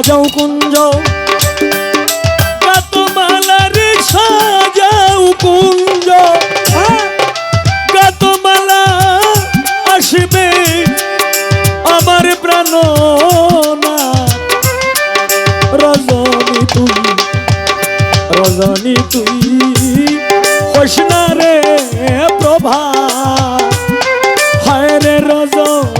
সাজাও কুঞ্জ। গাতমালার সাজাও কুঞ্জ। গাতমালা আসবে আমার প্রাণ রজনী তুই রজনী তুই প্রভা। হায় রে রজনী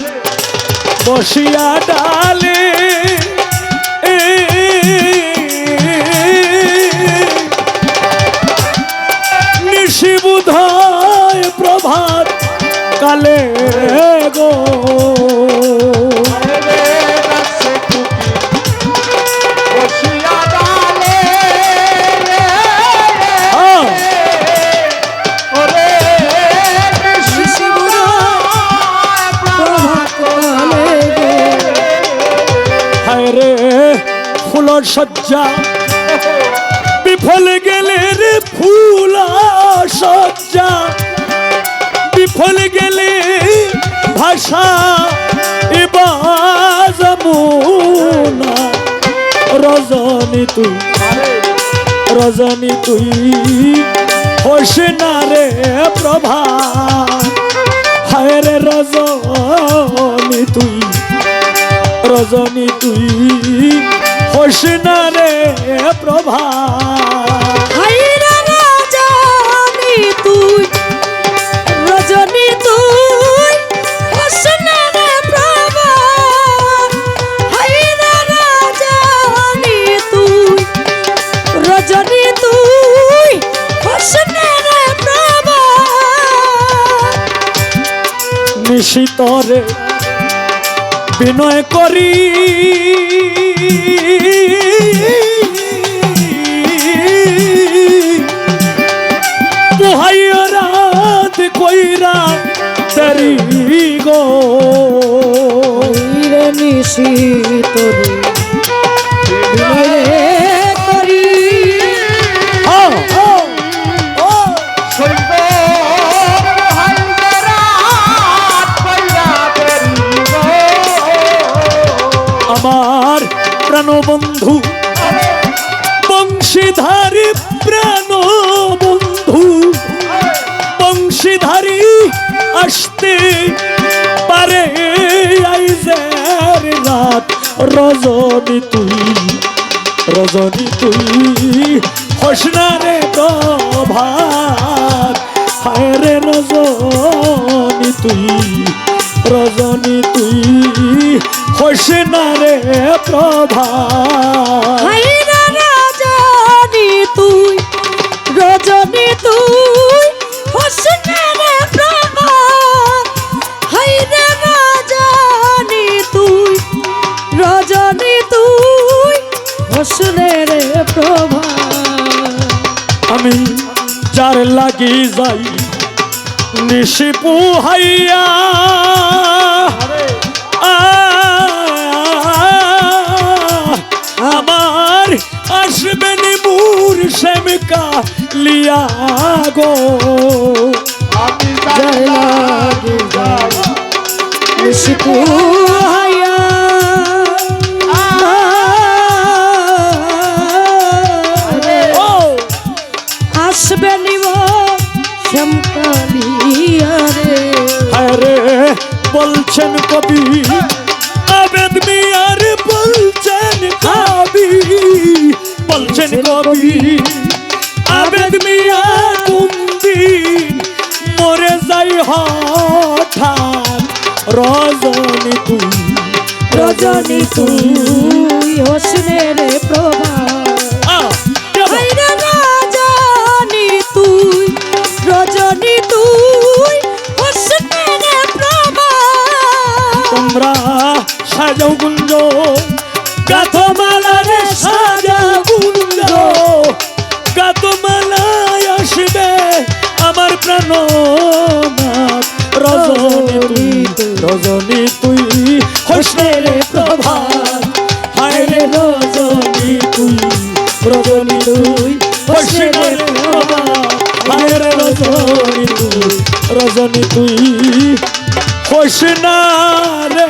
বসিয়া ডালে সজ্জা বিফল গেলে রে ফুল সজ্জা বিফল গেলে ভাষা এবার যমুনা রজনী তুই রজনী তুই, হোসে না রে প্রভা। হায় রে রজনী তুই রজনী তুই। হোসনা রে প্রভা। তুই রজনী তুই হোসনের প্রভা। হাইরা তুই রজনী তুই হোসনের প্রভা। নিশিতরে বিনয় করি। পোহাইয়া রাত কইরা তারি গো। রে নিশিত প্রাণবন্ধু বংশীধারী প্রাণ বন্ধু। বংশীধারী আসতে পারে রাত। রজনী তুই রজনী তুই হোসনা রে প্রভাত। হায় রে রজনী তুই রজনী তুই হোসনা রে প্রভাত হাইরা রাজনী তুই রজনী তুই হোসনের প্রভা হাইরা রাজনী তুই রজনী তুই হোসনের প্রভা আমি যার লাগি যাই নিশি পুহাইয়া। আমার আসবে নিমুর শ্যামিকা লিয়া গো। লাগে যাই নিশিকু হায়া বলছেন কবি আবেদ মিয়ার বলছেন কবি বলছেন কবি আবেদ মিয়া কুন্দিন মরে যাই হঠাৎ? রজনী তুই রজনী তুই হোসনের প্রভা সাজাও গুঞ্জ গাথমালা রে সাজা গুঞ্জ গাথমালায় আসবে আমার প্রাণনাথ রজনী তুই রজনী তুই হোসনের প্রভাত। হায় রে রজনী তুই রজনী তুই হোসনের প্রভাত। হায় রে রজনী তুই রজনী তুই হোসনা রে